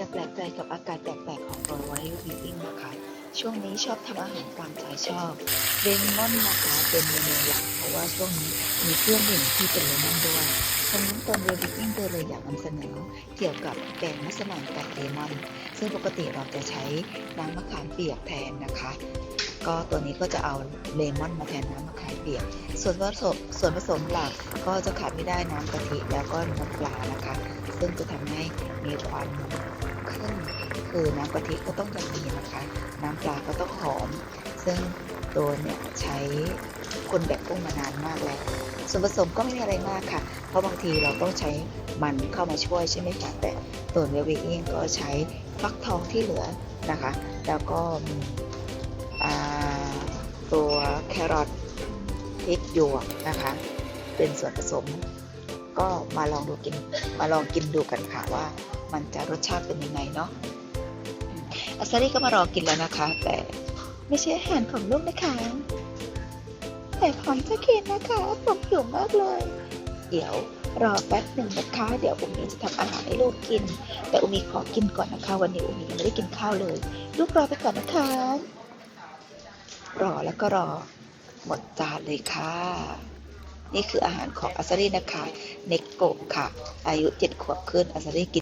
อย่าแปลกใจกับอาการแปลกๆของตัวไวท์วีอิ้งนะคะ ช่วงนี้ชอบทำอาหารตามใจชอบเลมอนนะคะเป็นเมนูหลักเพราะว่าช่วงนี้มีเครื่องดื่มที่เป็นเลมอนด้วยฉะนั้นตอนเววีอิงก็เลยอยากนำเสนอเกี่ยวกับแกงมัสมั่นกับเลมอน ซึ่งปกติเราจะใช้น้ำมะขามเปียกแทนนะคะก็ตัวนี้ก็จะเอาเลมอนมาแทนน้ำมะขามเปียก ส่วนผสมส่วนผสมหลักก็จะขาดไม่ได้น้ำกะทิแล้วก็น้ำปลานะคะ ซึ่งจะทำให้มีความ คือน้ำกะทิก็ต้องอย่างดีนะคะ น้ำปลาก็ต้องหอม ซึ่งตัวเนี่ยใช้คนแบบกุ้งมานานมากแล้ว ส่วนผสมก็ไม่มีอะไรมากค่ะ เพราะบางทีเราต้องใช้มันเข้ามาช่วยใช่ไหมคะแต่ตัวเววีอิงก็ใช้ฟักทองที่เหลือนะคะ แล้วก็มีตัวแครอทพริกหยวกนะคะ เป็นส่วนผสม ก็มาลองดูกินมาลองกินดูกันค่ะว่ามันจะรสชาติเป็นยังไงเนาะ อัสซารี่ก็มารอกินแล้วนะคะ แต่ไม่ใช่อาหารของลูกนะคะ แต่ผมจะกินนะคะ ผมหิวมากเลย เดี๋ยวรอแป๊บหนึ่งนะคะ เดี๋ยวอุมีจะทำอาหารให้ลูกกิน แต่อุมีขอกินก่อนนะคะ วันนี้อุมียังไม่ได้กินข้าวเลย ลูกรอไปก่อนนะคะ รอแล้วก็รอ หมดจานเลยค่ะ นี่คืออาหารของอัสซารี่นะคะ เนกโกะค่ะ อายุเจ็ดขวบขึ้นอัสซารี่กิน